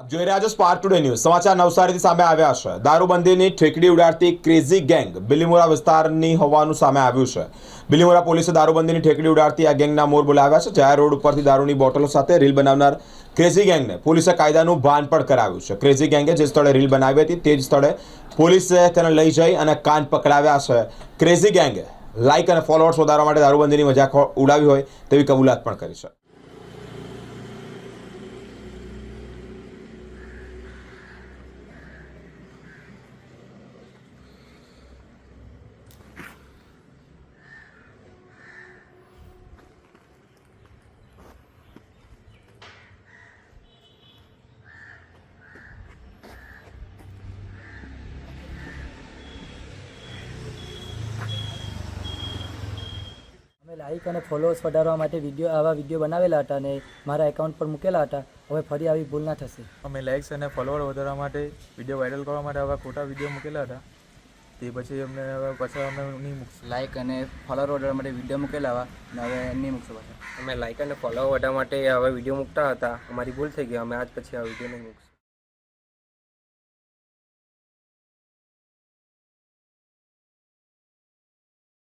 આપ જોઈ રહ્યા છો સ્પાર્ક ટુડે ન્યૂઝ સમાચાર નવસારીથી સામે આવ્યા છે. દારૂબંધીની ઠેકડી ઉડાડતી ક્રેઝી ગેંગ બિલીમોરા વિસ્તારની હોવાનું સામે આવ્યું છે. બિલીમોરા પોલીસે દારૂબંધીની ઠેકડી ઉડાડતી આ ગેંગના મોર બોલાવ્યા છે. જાહેર રોડ ઉપરથી દારૂની બોટલો સાથે રીલ બનાવનાર ક્રેઝી ગેંગને પોલીસે કાયદાનું ભાન પણ કરાવ્યું છે. ક્રેઝી ગેંગે જે સ્થળે રીલ બનાવી હતી તે જ સ્થળે પોલીસે તેને લઈ જઈ અને કાન પકડાવ્યા છે. ક્રેઝી ગેંગે લાઇક અને ફોલોઅર્સ વધારવા માટે દારૂબંધીની મજાક ઉડાવી હોય તેવી કબૂલાત પણ કરી છે. અમે લાઈક અને ફોલોઅર્સ વધારવા માટે વીડિયો આવા વીડિયો બનાવેલા હતા અને મારા એકાઉન્ટ પર મૂકેલા હતા. હવે ફરી આવી ભૂલ ના થશે. અમે લાઇક્સ અને ફોલોઅર વધારવા માટે વીડિયો વાયરલ કરવા માટે આવા ખોટા વીડિયો મૂકેલા હતા. તે પછી અમને હવે પાછા અમે નહીં મૂકશું. લાઈક અને ફોલોઅર વધારવા માટે વીડિયો મૂકેલા હતા હવે નહીં મૂકશું પાછા. અમે લાઈક અને ફોલોઅર વધારવા માટે હવે વીડિયો મૂકતા હતા. અમારી ભૂલ થઈ ગઈ. અમે આજ પછી આ વીડિયો નહીં મૂકશું.